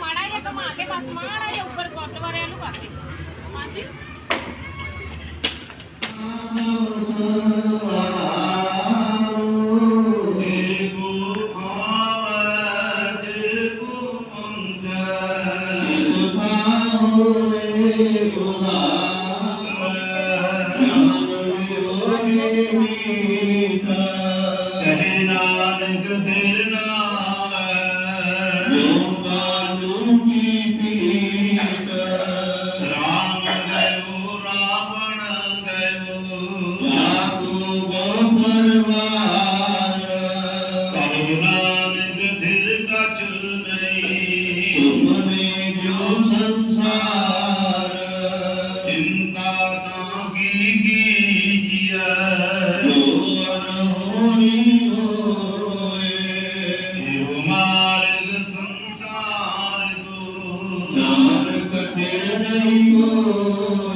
ਮਾੜਾ ਜਿਹਾ ਕਮਾ ਕੇ ਬਸ ਮਾੜਾ ਜਿਹਾ ਉੱਪਰ ਗੁਰਦੁਆਰਿਆਂ ਨੂੰ ਕਰ ਦੇ ਹਾਂਜੀ Tere Naad, Tere Naad, Tere Naad. ਕੋ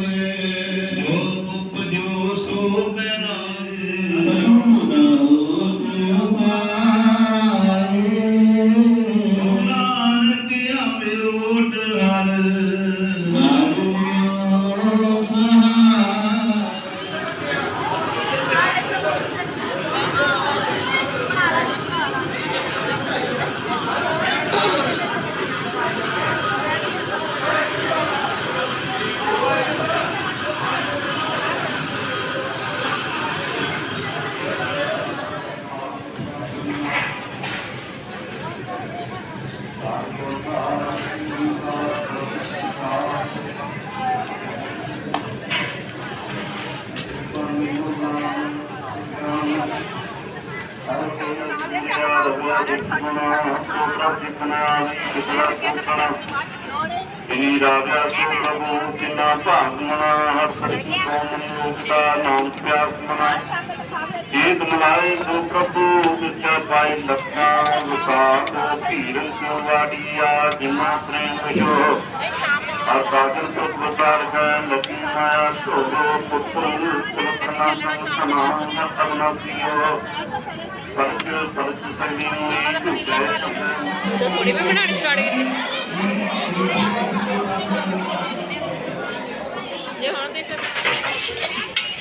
ਇਨੀ ਰਾਜਾ ਸੋ ਪ੍ਰਭੂ ਕਿਨਾ ਭਾਗ ਮਨਾ ਹਰ ਸ੍ਰੀ ਕੋਮ ਮੁਕਤਾ ਨਾਮ ਪਿਆਸ ਮਨਾ ਏਕ ਮਲਾਏ ਸੋ ਪ੍ਰਭੂ ਸੱਚਾ ਪਾਈ ਲੱਖਾਂ ਵਿਕਾਰ ਕੋ ਧੀਰਨ ਕਿਉ ਵਾੜੀਆ ਜਿਮਾ ਪ੍ਰੇਮ ਭਜੋ ਹਰ ਸਾਗਰ ਤੋਂ ਪ੍ਰਸਾਰ ਹੈ ਲਖੀ ਮਾਇਆ ਸੋਗੋ ਪੁੱਤਰ थोड़ी में बनाने स्टार्ट कीते ये हूं देखो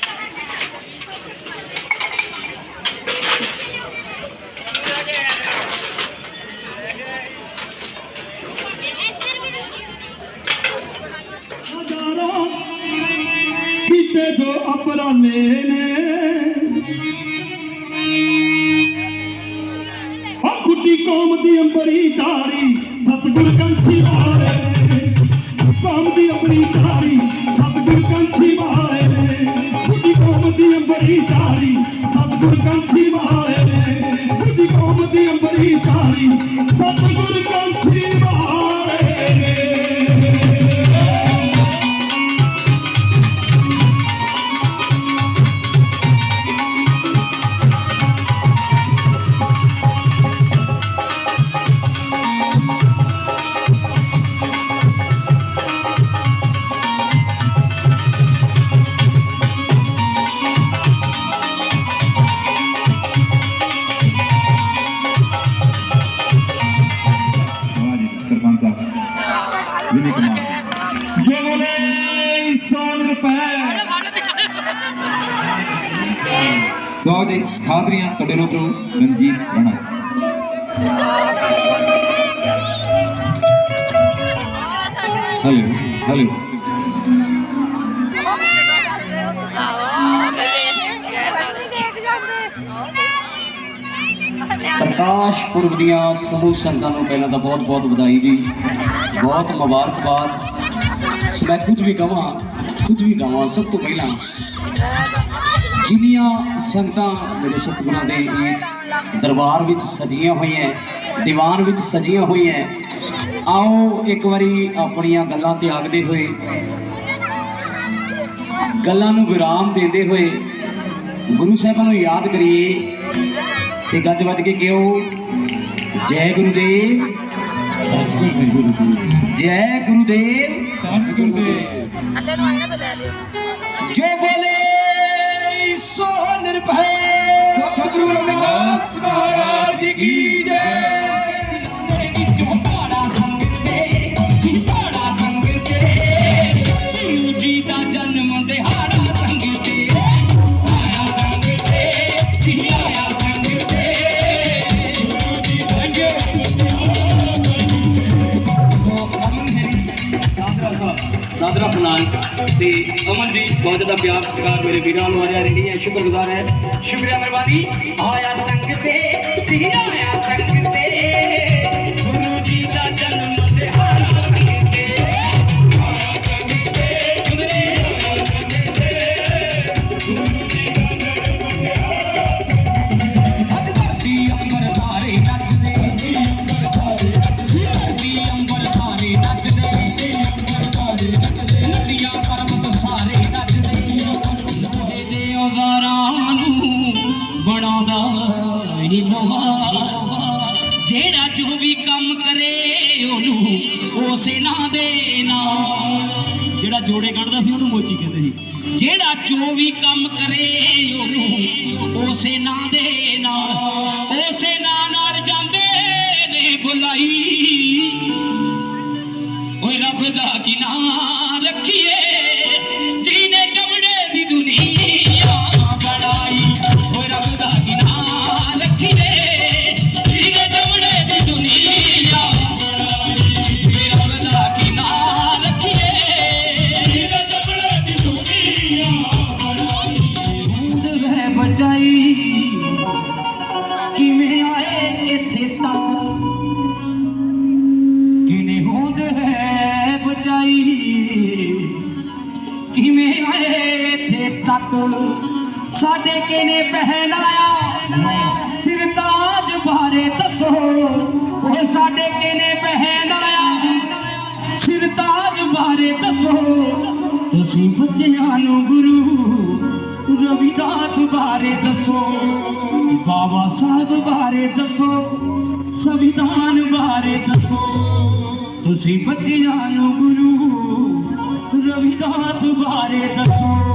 100 ਰੁਪਏ ਸੋ ਜੀ, ਹਾਜ਼ਰੀਆਂ ਤੁਹਾਡੇ ਰੂਬਰੂ ਰਣਜੀਤ ਰਣਾ। ਹੈਲੋ ਹੈਲੋ ਪ੍ਰਕਾਸ਼ ਪੁਰਬ ਦੀਆਂ ਸਮੂਹ ਸੰਗਤਾਂ ਨੂੰ ਪਹਿਲਾਂ ਤਾਂ ਬਹੁਤ ਬਹੁਤ ਵਧਾਈ ਜੀ। ਬਹੁਤ ਮੁਬਾਰਕਬਾਦ। ਮੈਂ ਕੁਝ ਵੀ ਕਹਾਂ ਕੁਝ ਵੀ ਕਹਾਂ ਸਭ ਤੋਂ ਪਹਿਲਾਂ। ਜਿੰਨੀਆਂ ਸੰਗਤਾਂ ਮੇਰੇ ਸਤਿਗੁਰਾਂ ਦੇ ਇਸ ਦਰਬਾਰ ਵਿੱਚ ਸਜੀਆਂ ਹੋਈਆਂ ਦੀਵਾਨ ਵਿੱਚ ਸਜੀਆਂ ਹੋਈਆਂ ਆਓ ਇੱਕ ਵਾਰੀ ਆਪਣੀਆਂ ਗੱਲਾਂ ਤਿਆਗਦੇ ਹੋਏ ਗੱਲਾਂ ਨੂੰ ਵਿਰਾਮ ਦਿੰਦੇ ਹੋਏ ਗੁਰੂ ਸਾਹਿਬਾਂ ਨੂੰ ਯਾਦ ਕਰੀਏ ਤੇ ਗੱਜ ਵੱਜ ਕੇ ਕਿਉ ਜੈ ਸਤਿਗੁਰ ਗੁਰੂਦੇਵ। ਜੈ ਗੁਰੂਦੇਵ। అనుకుంది जो बोले सो निर्भय सतगुरु दास महाराज ਪਹੁੰਚਦਾ ਪਿਆਰ ਸਤਿਕਾਰ ਮੇਰੇ ਵੀਰਾਂ ਨੂੰ ਆ ਜਾ ਰਹੀ ਹੈ। ਸ਼ੁਕਰਗੁਜ਼ਾਰ ਹੈ। ਸ਼ੁਕਰੀਆ ਮਿਹਰਬਾਨੀ। ਆਇਆ ਸੰਗਤੇ ਧੀਆ ਆਇਆ ਸੰਗਤੇ ਜੋ ਵੀ ਕੰਮ ਕਰੇ ਉਹਨੂੰ ਉਸੇ ਨਾਂ ਦੇ ਨਾਲ, ਉਸੇ ਨਾਂ ਨਾਲ ਜਾਂਦੇ ਨੇ ਬੁਲਾਈ ਓਏ ਰੱਬ ਦਾ ਕਾਕੇ ਨੇ ਪਹਿਨਾਇਆ। ਸਿਰ ਤਾਜ ਬਾਰੇ ਦੱਸੋ। ਉਹ ਸਾਡੇ ਕਿਨੇ ਪਹਿਨਾਇਆ। ਸਿਰ ਤਾਜ ਬਾਰੇ ਦੱਸੋ। ਤੁਸੀਂ ਬੱਚਿਆਂ ਨੂੰ ਗੁਰੂ ਰਵਿਦਾਸ ਬਾਰੇ ਦੱਸੋ। ਬਾਬਾ ਸਾਹਿਬ ਬਾਰੇ ਦੱਸੋ। ਸੰਵਿਧਾਨ ਬਾਰੇ ਦੱਸੋ। ਤੁਸੀਂ ਬੱਚਿਆਂ ਨੂੰ ਗੁਰੂ ਰਵਿਦਾਸ ਬਾਰੇ ਦੱਸੋ।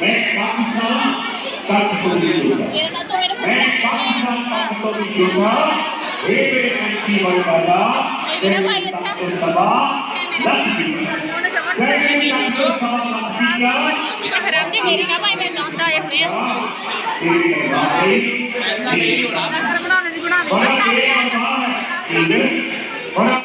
मैं पाकिस्तान तक को नहीं छोड़ूंगा मैं पाकिस्तान तक को नहीं छोड़ूंगा हे मेरे पंछी वाले वाला मेरा भाई अच्छा सभा लग गई मैंने तो सभा लग गई तो हराम जी मेरी ना भाई मैं जानता है हुए तेरी भाई ऐसा नहीं हो रहा घर बनाने दी बना दे बड़ा